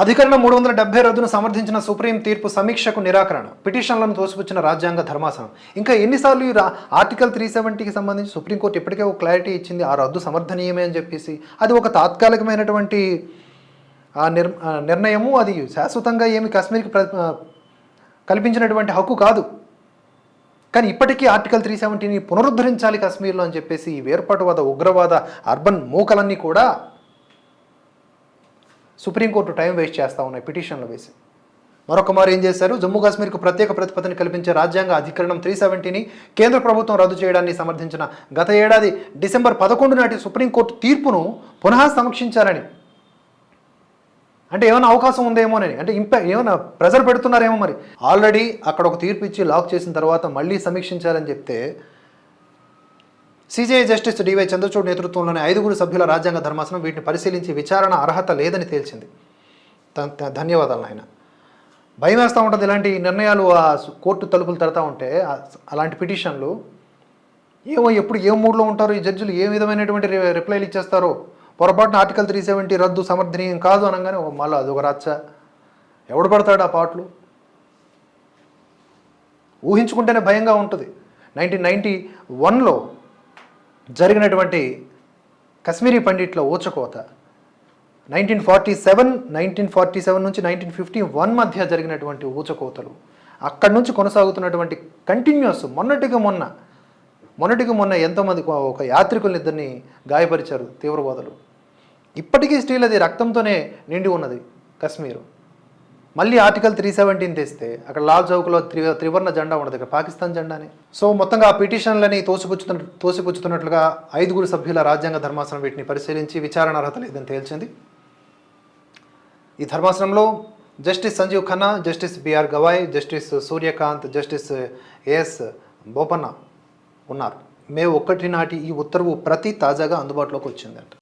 అధికరణ మూడు వందల డెబ్బై రద్దును సమర్థించిన సుప్రీం తీర్పు సమీక్షకు నిరాకరణ. పిటిషన్లను తోసిపుచ్చిన రాజ్యాంగ ధర్మాసనం. ఇంకా ఎన్నిసార్లు ఈ ఆర్టికల్ త్రీ సెవెంటీకి సంబంధించి సుప్రీంకోర్టు ఇప్పటికే ఒక క్లారిటీ ఇచ్చింది ఆ రద్దు సమర్థనీయమే అని చెప్పేసి. అది ఒక తాత్కాలికమైనటువంటి ఆ నిర్ నిర్ణయము అది శాశ్వతంగా ఏమి కాశ్మీర్కి కల్పించినటువంటి హక్కు కాదు. కానీ ఇప్పటికీ ఆర్టికల్ త్రీ సెవెంటీని పునరుద్ధరించాలి కాశ్మీర్లో అని చెప్పేసి ఈ వేర్పాటువాద ఉగ్రవాద అర్బన్ మూకలన్నీ కూడా సుప్రీంకోర్టు టైం వేస్ట్ చేస్తూ ఉన్నాయి పిటిషన్లు వేసి. మరొక మారు ఏం చేశారు? జమ్మూ కాశ్మీర్కు ప్రత్యేక ప్రతిపత్తిని కల్పించే రాజ్యాంగ అధికరణం త్రీ సెవెంటీని కేంద్ర ప్రభుత్వం రద్దు చేయడాన్ని సమర్థించిన గత ఏడాది డిసెంబర్ పదకొండు నాటి సుప్రీంకోర్టు తీర్పును పునః సమీక్షించారని. అంటే ఏమైనా అవకాశం ఉందేమోనని అంటే ఇంపాక్ట్ ఏమైనా ప్రెజర్ పెడుతున్నారేమో మరి. ఆల్రెడీ అక్కడ ఒక తీర్పు ఇచ్చి లాక్ చేసిన తర్వాత మళ్ళీ సమీక్షించాలని చెప్తే సీజీఐ జస్టిస్ డివై చంద్రచూడ్ నేతృత్వంలోని ఐదుగురు సభ్యుల రాజ్యాంగ ధర్మాసనం వీటిని పరిశీలించి విచారణ అర్హత లేదని తేల్చింది. ధన్యవాదాలు నాయన. భయం వేస్తూ ఉంటుంది ఇలాంటి నిర్ణయాలు ఆ కోర్టు తలుపులు తడతా ఉంటే అలాంటి పిటిషన్లు ఏమో ఎప్పుడు ఏ మూడ్లో ఉంటారు? ఈ జడ్జిలు ఏ విధమైనటువంటి రిప్లైలు ఇచ్చేస్తారో? పొరపాటున ఆర్టికల్ త్రీ సెవెంటీ రద్దు సమర్థనీయం కాదు అనగానే ఓ మళ్ళీ అదొక రచ్చ. ఎవడు పడతాడు ఆ పాటలు? ఊహించుకుంటేనే భయంగా ఉంటుంది. నైన్టీన్ నైంటీ వన్లో జరిగినటువంటి కశ్మీరీ పండిట్ల ఊచకోత. Nineteen forty seven nineteen forty seven నుంచి నైన్టీన్ ఫిఫ్టీ వన్ మధ్య జరిగినటువంటి ఊచకోతలు. అక్కడి నుంచి కొనసాగుతున్నటువంటి కంటిన్యూస్ మొన్నటికి మొన్న మొన్నటికి మొన్న ఎంతోమంది ఒక యాత్రికులు ఇద్దరిని గాయపరిచారు తీవ్రవాదులు. ఇప్పటికీ స్టీల్ అది రక్తంతోనే నిండి ఉన్నది కశ్మీరు. మళ్ళీ ఆర్టికల్ త్రీ సెవెంటీన్ తెస్తే అక్కడ లాల్ చౌక్లో త్రి త్రివర్ణ జెండా ఉండదు ఇక్కడ పాకిస్తాన్ జెండాని. సో మొత్తంగా ఆ పిటిషన్లని తోసిపుచ్చుతున్న తోసిపుచ్చుతున్నట్లుగా ఐదుగురు సభ్యుల రాజ్యాంగ ధర్మాసనం వీటిని పరిశీలించి విచారణ అర్హత లేదని తేల్చింది. ఈ ధర్మాసనంలో justice Sanjiv Khanna justice B R Gavai justice Suryakant justice A S Bopanna ఉన్నారు. మే ఒకటి నాటి ఈ ఉత్తర్వు ప్రతి తాజాగా అందుబాటులోకి వచ్చిందంట.